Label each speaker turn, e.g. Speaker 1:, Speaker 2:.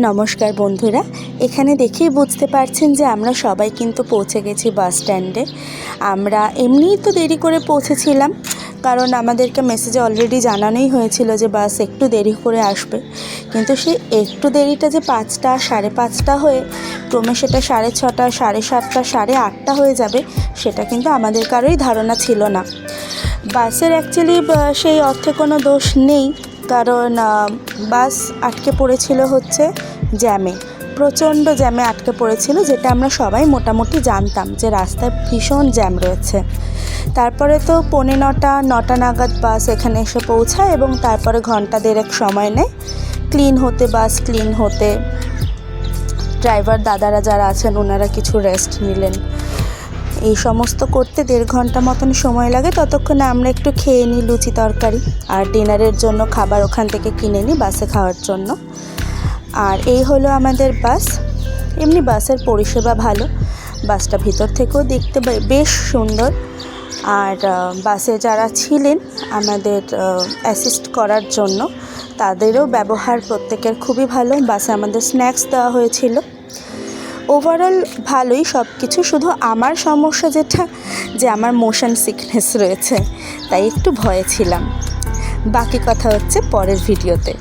Speaker 1: নমস্কার বন্ধুরা, এখানে দেখেই বুঝতে পারছেন যে আমরা সবাই কিন্তু পৌঁছে গেছি বাস স্ট্যান্ডে। আমরা এমনিই তো দেরি করে পৌঁছেছিলাম, কারণ আমাদেরকে মেসেজে অলরেডি জানানোই হয়েছিল যে বাস একটু দেরি করে আসবে। কিন্তু সেই একটু দেরিটা যে পাঁচটা, সাড়ে পাঁচটা হয়ে ক্রমে সেটা সাড়ে ছটা, সাড়ে সাতটা, সাড়ে আটটা হয়ে যাবে, সেটা কিন্তু আমাদের কারোই ধারণা ছিল না। বাসের অ্যাকচুয়ালি সেই অর্থে কোনো দোষ নেই। কারণ বাস আটকে পড়েছিল হচ্ছে জ্যামে। প্রচণ্ড জ্যামে আটকে পড়েছিল, যেটা আমরা সবাই মোটামুটি জানতাম যে রাস্তায় ভীষণ জ্যাম রয়েছে। তারপরে তো পৌনে নটা নটা নাগাদ বাস এখানে এসে পৌঁছায় এবং তারপরে ঘণ্টা দেড়েক সময় নেয়। ক্লিন হতে বাস, ক্লিন হতে ড্রাইভার, দাদারা যারা আছেন, ওনারা কিছু রেস্ট নিলেন। এই সমস্ত করতে দেড় ঘণ্টা মতন সময় লাগে, ততক্ষণে আমরা একটু খেয়ে নিই লুচি তরকারি আর ডিনারের জন্য খাবার ওখান থেকে কিনে নিই বাসে খাওয়ার জন্য। আর এই হলো আমাদের বাস। এমনি বাসের পরিষেবা ভালো। বাসটা ভিতর থেকেও দেখতে বেশ সুন্দর। আর বাসে যারা ছিলেন আমাদের অ্যাসিস্ট করার জন্য, তাদেরও ব্যবহার প্রত্যেকের খুবই ভালো। বাসে আমাদের স্ন্যাক্স দেওয়া হয়েছিল। ওভারঅল ভালোই সব কিছু শুধু আমার সমস্যা যেটা, যে আমার মোশন সিকনেস রয়েছে, তাই একটু ভয়ে ছিলাম। বাকি কথা হচ্ছে পরের ভিডিওতে